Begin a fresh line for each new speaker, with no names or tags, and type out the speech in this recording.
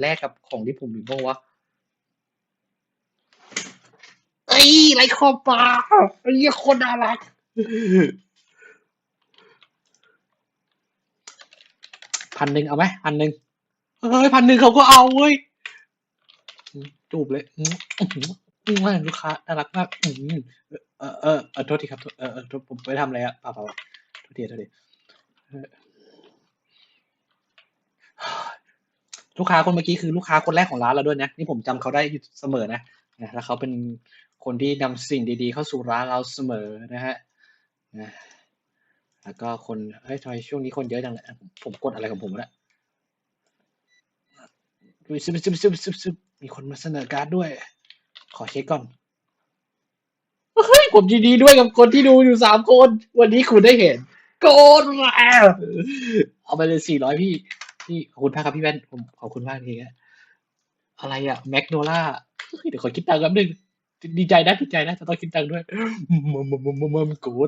แลกกับของที่ผมมีบ้างวะเอ้ยไรคอปลาไอ้เหี้ยคนน่ารักพันหนึ่งเอาไหมพันหนึ่งเฮ้ยพันหนึ่งเขาก็เอาเว้ยจูบเลยอืมอื้อหืออื้อหือลูกค้าน่ารักมากอืมเออเออเออโทษทีครับเออเออโทษผมไปทำอะไรอะเปล่าเปล่าโทษทีโทษทีเออ ลูกค้าคนเมื่อกี้คือลูกค้าคนแรกของร้านเราด้วยนะนี่ผมจำเขาได้อยู่เสมอนะนะแล้วเขาเป็นคนที่นำสิ่งดีๆ เข้าสู่ร้านเราเสมอนะฮะนะแล้วก็คนเฮ้ยทำไมช่วงนี้คนเยอะจังเลยผมกดอะไรของผมแล้วซึบซึบซึบซึบซึบมีคนมาเสนอการ์ดด้วย ขอเช็คก่อนเฮ้ยผมยินดีด้วยกับคนที่ดูอยู่สามคน วันนี้คุณได้เห็น โกดแล้วเอาไปเลยสี่ร้อยพี่ พี่ขอบคุณมากครับพี่แว่นผมขอบคุณมากทีนะอะไรอะแมกโนล่าเดี๋ยวขอคิดตังค์แป๊บนึงดีใจนะดีใจนะจะต้องคิดตังค์ด้วยมัมมัมมัมมัมโกด